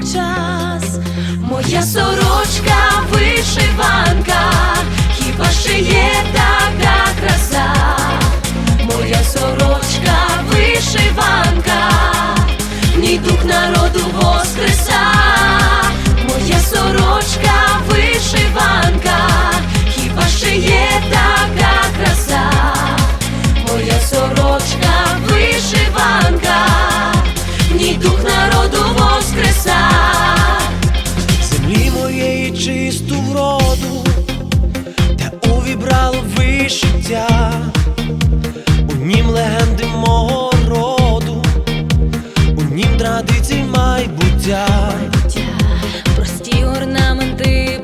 час, моя сорочка вишла. чисту вроду, та увібрало вишиття, у нім легенди мого роду, у нім традицій майбуття, майбуття прості орнаменти.